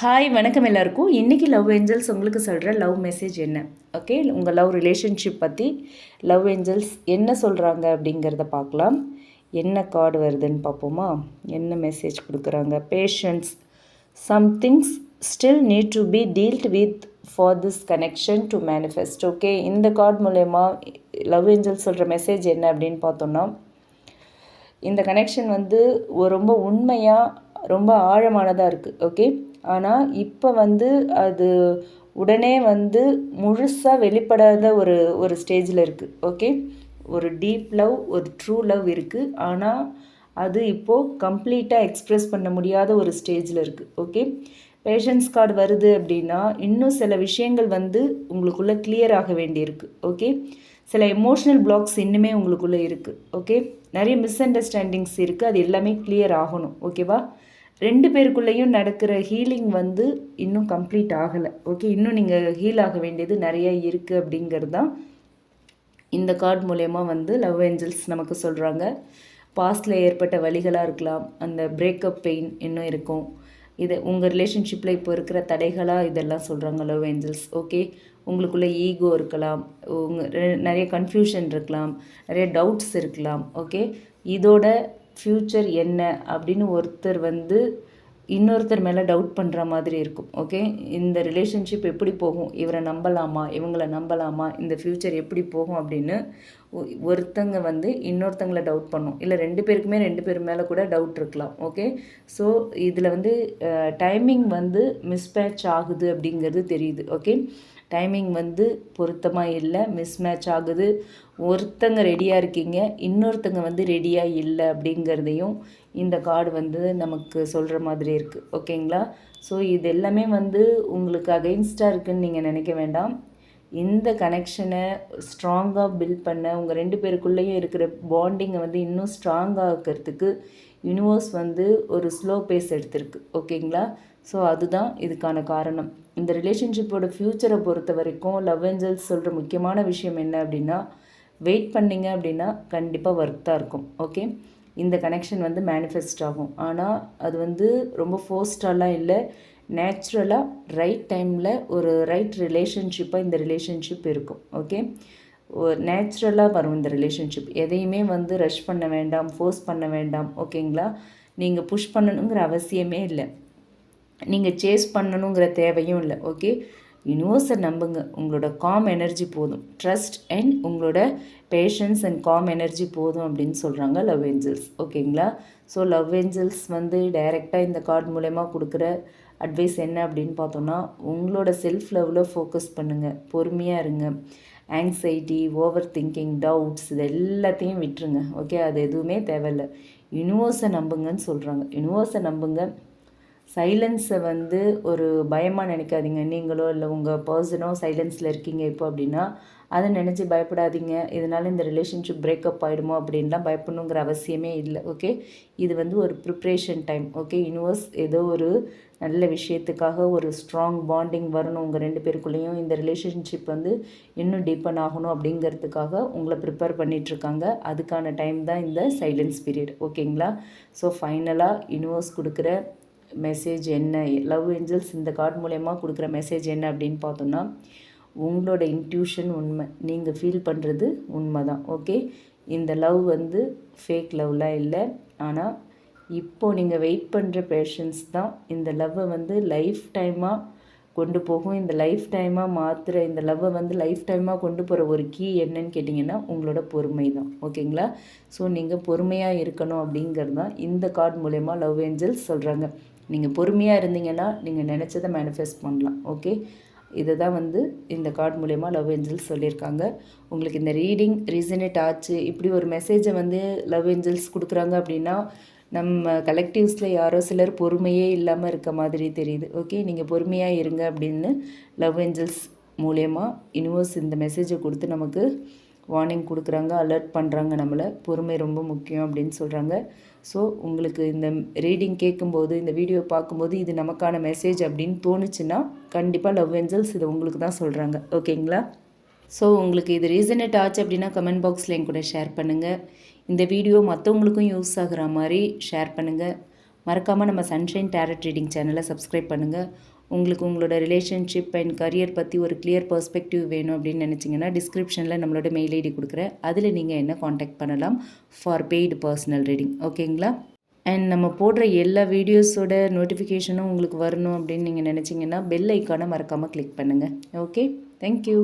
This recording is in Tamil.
ஹாய் வணக்கம் எல்லாருக்கும். இன்றைக்கி லவ் ஏஞ்சல்ஸ் உங்களுக்கு சொல்கிற லவ் மெசேஜ் என்ன? ஓகே உங்கள் லவ் ரிலேஷன்ஷிப் பற்றி லவ் ஏஞ்சல்ஸ் என்ன சொல்கிறாங்க அப்படிங்கிறத பார்க்கலாம். என்ன கார்டு வருதுன்னு பார்ப்போமா? என்ன மெசேஜ் கொடுக்குறாங்க? Patience somethings still need to be dealt with for this connection to manifest okay இந்த கார்டு மூலயமா லவ் ஏஞ்சல்ஸ் சொல்கிற மெசேஜ் என்ன அப்படின்னு பார்த்தோன்னா இந்த கனெக்ஷன் வந்து ரொம்ப உண்மையாக ரொம்ப ஆழமானதாக இருக்குது ஓகே ஆனால் இப்போ வந்து அது உடனே வந்து முழுசாக வெளிப்படாத ஒரு ஒரு ஸ்டேஜில் இருக்குது ஓகே? ஒரு டீப் லவ் ஒரு ட்ரூ லவ் இருக்குது ஆனால் அது இப்போது கம்ப்ளீட்டாக எக்ஸ்ப்ரெஸ் பண்ண முடியாத ஒரு ஸ்டேஜில் இருக்குது ஓகே? பேஷன்ஸ் கார்டு வருது அப்படின்னா இன்னும் சில விஷயங்கள் வந்து உங்களுக்குள்ளே கிளியர் ஆக வேண்டியிருக்கு. ஓகே? சில எமோஷ்னல் பிளாக்ஸ் இன்னுமே உங்களுக்குள்ளே இருக்குது ஓகே? நிறைய மிஸ் அண்டர்ஸ்டாண்டிங்ஸ் இருக்குது அது எல்லாமே கிளியர் ஆகணும். ஓகேவா? ரெண்டு பேருக்குள்ளேயும் நடக்கிற ஹீலிங் வந்து இன்னும் கம்ப்ளீட் ஆகலை. ஓகே இன்னும் நீங்கள் ஹீல் ஆக வேண்டியது நிறைய இருக்குது அப்படிங்கிறது தான் இந்த கார்டு மூலயமா வந்து லவ் ஏஞ்சல்ஸ் நமக்கு சொல்கிறாங்க பாஸ்டில் ஏற்பட்ட வழிகளாக இருக்கலாம் அந்த பிரேக்கப் பெயின் இன்னும் இருக்கும். இது உங்கள் ரிலேஷன்ஷிப்பில் இப்போ இருக்கிற தடைகளாக இதெல்லாம் சொல்கிறாங்க லவ் ஏஞ்சல்ஸ் ஓகே உங்களுக்குள்ளே ஈகோ இருக்கலாம் உங்கள் நிறைய கன்ஃபியூஷன் இருக்கலாம் நிறைய டவுட்ஸ் இருக்கலாம். ஓகே இதோட ஃப்யூச்சர் என்ன அப்படின்னு ஒருத்தர் வந்து இன்னொருத்தர் மேலே டவுட் பண்ணுற மாதிரி இருக்கும் ஓகே இந்த ரிலேஷன்ஷிப் எப்படி போகும்? இவரை நம்பலாமா? இவங்களை நம்பலாமா? இந்த ஃப்யூச்சர் எப்படி போகும் அப்படின்னு ஒருத்தங்க வந்து இன்னொருத்தங்களை டவுட் பண்ணும். இல்லை ரெண்டு பேருக்குமே ரெண்டு பேர் மேலே கூட டவுட் இருக்கலாம் ஓகே ஸோ இதில் வந்து டைமிங் வந்து மிஸ்மேட்ச் ஆகுது அப்படிங்கிறது தெரியுது ஓகே டைமிங் வந்து பொருத்தமாக இல்லை மிஸ் மேட்ச் ஆகுது. ஒருத்தங்க ரெடியாக இருக்கீங்க இன்னொருத்தங்க வந்து ரெடியாக இல்லை அப்படிங்கிறதையும் இந்த கார்டு வந்து நமக்கு சொல்கிற மாதிரி இருக்குது ஓகேங்களா? ஸோ இது எல்லாமே வந்து உங்களுக்கு அகெயின்ஸ்டாக இருக்குதுன்னு நீங்கள் நினைக்க வேண்டாம். இந்த கனெக்ஷனை ஸ்ட்ராங்காக பில்ட் பண்ண உங்கள் ரெண்டு பேருக்குள்ளேயும் இருக்கிற பாண்டிங்கை வந்து இன்னும் ஸ்ட்ராங்காக இருக்கிறதுக்கு யூனிவர்ஸ் வந்து ஒரு ஸ்லோ பேஸ் எடுத்திருக்கு. ஓகேங்களா? ஸோ அதுதான் இதுக்கான காரணம். இந்த ரிலேஷன்ஷிப்போட ஃப்யூச்சரை பொறுத்த வரைக்கும் லவ் ஏஞ்சல்ஸ் சொல்கிற முக்கியமான விஷயம் என்ன அப்படின்னா வெயிட் பண்ணிங்க அப்படின்னா கண்டிப்பாக ஒர்த்தாக இருக்கும். ஓகே இந்த கனெக்ஷன் வந்து மேனிஃபெஸ்ட் ஆகும். ஆனால் அது வந்து ரொம்ப ஃபோர்ஸ்டாலாம் இல்லை. நேச்சுரலாக ரைட் டைமில் ஒரு ரைட் ரிலேஷன்ஷிப்பாக இந்த ரிலேஷன்ஷிப் இருக்கும். ஓகே நேச்சுரலாக வரும் இந்த ரிலேஷன்ஷிப் எதையுமே வந்து ரஷ் பண்ண வேண்டாம் ஃபோர்ஸ் பண்ண வேண்டாம். ஓகேங்களா நீங்கள் புஷ் பண்ணணுங்கிற அவசியமே இல்லை. நீங்கள் சேஸ் பண்ணணுங்கிற தேவையும் இல்லை ஓகே யூனிவர்ஸை நம்புங்க. உங்களோட காம் எனர்ஜி போதும். ட்ரஸ்ட் அண்ட் உங்களோட பேஷன்ஸ் அண்ட் காம் எனர்ஜி போதும் அப்படின்னு சொல்கிறாங்க லவ் ஏஞ்சல்ஸ் ஓகேங்களா ஸோ லவ் ஏஞ்சல்ஸ் வந்து டைரெக்டாக இந்த கார்டு மூலயமா கொடுக்குற அட்வைஸ் என்ன அப்படின்னு பார்த்தோன்னா உங்களோட செல்ஃப் லெவலில் ஃபோக்கஸ் பண்ணுங்கள் பொறுமையாக இருங்க. ஆங்ஸைட்டி ஓவர் திங்கிங் டவுட்ஸ் இது எல்லாத்தையும் விட்டுருங்க ஓகே அது எதுவுமே தேவையில்லை. யூனிவர்ஸை நம்புங்கன்னு சொல்கிறாங்க யூனிவர்ஸை நம்புங்க. சைலன்ஸை வந்து ஒரு பயமாக நினைக்காதீங்க. நீங்களோ இல்லை உங்கள் பர்சனோ சைலன்ஸில் இருக்கீங்க இப்போ அப்படின்னா அதை நினச்சி பயப்படாதீங்க. இதனால் இந்த ரிலேஷன்ஷிப் பிரேக்கப் ஆகிடுமோ அப்படின்லாம் பயப்படணுங்கிற அவசியமே இல்லை ஓகே இது வந்து ஒரு ப்ரிப்ரேஷன் டைம் ஓகே யூனிவர்ஸ் ஏதோ ஒரு நல்ல விஷயத்துக்காக ஒரு ஸ்ட்ராங் பாண்டிங் வரணும். உங்கள் ரெண்டு பேருக்குள்ளேயும் இந்த ரிலேஷன்ஷிப் வந்து இன்னும் டீப்பன் ஆகணும் அப்படிங்கிறதுக்காக உங்களை ப்ரிப்பேர் பண்ணிகிட்ருக்காங்க அதுக்கான டைம் தான் இந்த சைலன்ஸ் பீரியட் ஓகேங்களா ஸோ ஃபைனலாக யூனிவர்ஸ் கொடுக்குற மெசேஜ் என்ன லவ் ஏஞ்சல்ஸ் இந்த கார்டு மூலயமா கொடுக்குற மெசேஜ் என்ன அப்படின்னு பார்த்தோம்னா உங்களோட இன்ட்யூஷன் உண்மை. நீங்கள் ஃபீல் பண்ணுறது உண்மை தான் ஓகே இந்த லவ் வந்து ஃபேக் லவ்லாம் இல்லை. ஆனால் இப்போது நீங்கள் வெயிட் பண்ணுற பேஷன்ஸ் தான் இந்த லவ்வை வந்து லைஃப் டைமாக கொண்டு போகும். இந்த லைஃப் டைமாக மாற்றுற இந்த லவ்வை வந்து லைஃப் டைமாக கொண்டு போகிற ஒரு கீ என்னன்னு கேட்டிங்கன்னா உங்களோட பொறுமை தான் ஓகேங்களா? ஸோ நீங்கள் பொறுமையாக இருக்கணும் அப்படிங்கிறது தான் இந்த கார்டு மூலயமா லவ் ஏஞ்சல்ஸ் சொல்கிறாங்க நீங்கள் பொறுமையாக இருந்தீங்கன்னா நீங்கள் நினச்சதை மேனிஃபெஸ்ட் பண்ணலாம் ஓகே இதை தான் வந்து இந்த கார்டு மூலயமா லவ் ஏஞ்சல்ஸ் சொல்லியிருக்காங்க. உங்களுக்கு இந்த ரீடிங் ரீசனேட் ஆச்சு இப்படி ஒரு மெசேஜை வந்து லவ் ஏஞ்சல்ஸ் கொடுக்குறாங்க அப்படின்னா நம்ம கலெக்டிவ்ஸில் யாரோ சிலர் பொறுமையே இல்லாமல் இருக்க மாதிரி தெரியுது ஓகே நீங்கள் பொறுமையாக இருங்க அப்படின்னு லவ் ஏஞ்சல்ஸ் மூலயமா யூனிவர்ஸ் இந்த மெசேஜை கொடுத்து நமக்கு வார்னிங் கொடுக்குறாங்க அலர்ட் பண்ணுறாங்க நம்மளை. பொறுமை ரொம்ப முக்கியம் அப்படின்னு சொல்கிறாங்க ஸோ உங்களுக்கு இந்த ரீடிங் கேட்கும்போது இந்த வீடியோ பார்க்கும்போது இது நமக்கான மெசேஜ் அப்படின்னு தோணுச்சுன்னா கண்டிப்பாக லவ் ஏஞ்சல்ஸ் இதை உங்களுக்கு தான் சொல்கிறாங்க ஓகேங்களா? ஸோ உங்களுக்கு இது ரீசனட் ஆச்சு அப்படின்னா கமெண்ட் பாக்ஸில் என் கூட ஷேர் பண்ணுங்கள் இந்த வீடியோ மற்றவங்களுக்கும் யூஸ் ஆகிற மாதிரி ஷேர் பண்ணுங்கள் மறக்காமல் நம்ம சன்ஷைன் டேரட் ரீடிங் சேனலை சப்ஸ்கிரைப் பண்ணுங்கள் உங்களுக்கு உங்களோட ரிலேஷன்ஷிப் அண்ட் கரியர் பற்றி ஒரு கிளியர் பர்ஸ்பெக்டிவ் வேணும் அப்படின்னு நினச்சிங்கன்னா டிஸ்கிரிப்ஷனில் நம்மளோட மெயில் ஐடி கொடுக்குறேன். அதில் நீங்கள் என்ன காண்டாக்ட் பண்ணலாம்? ஃபார் பெய்டு பர்சனல் ரீடிங் ஓகேங்களா அண்ட் நம்ம போடுற எல்லா வீடியோஸோட நோட்டிஃபிகேஷனும் உங்களுக்கு வரணும் அப்படின்னு நீங்கள் நினச்சிங்கன்னா பெல் ஐக்கானை மறக்காமல் கிளிக் பண்ணுங்கள் ஓகே தேங்க்யூ